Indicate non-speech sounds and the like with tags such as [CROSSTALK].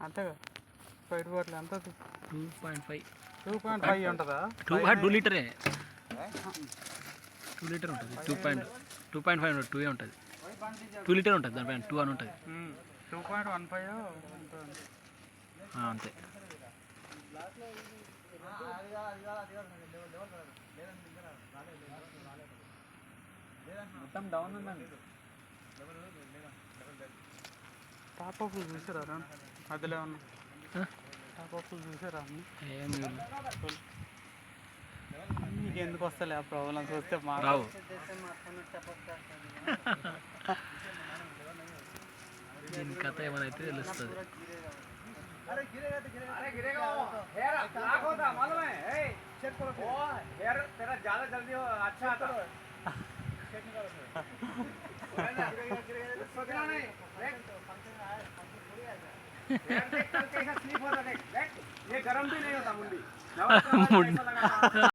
అంతేగా Sprite bottle ఎంత two point five two point five ఉంటుందా? టూ టూ లీటరే. టూ లీటర్ ఉంటుంది. Two point two point five two ఏ ఉంటుంది. టూ లీటర్ ఉంటుంది. దానిపైన టూ అని ఉంటుంది. టూ పాయింట్ వన్ ఫైవ్ ఆ, అంతే. మొత్తం డౌన్ ఉందండి. టాప్ అప్ చూసారా రా? మధ్యలో ఉన్న ఆ? టాప్ అప్ చూసారా అన్ని ఏం లేదు. మీకు ఎందుకు వస్తలే ఆ ప్రాబ్లమ్స్ వస్తే మా రావు దీని కథ ఏమైనా అయితే తెలుస్తుంది ये गरम भी नहीं होता [LAUGHS] [LAUGHS] मुंडी [LAUGHS]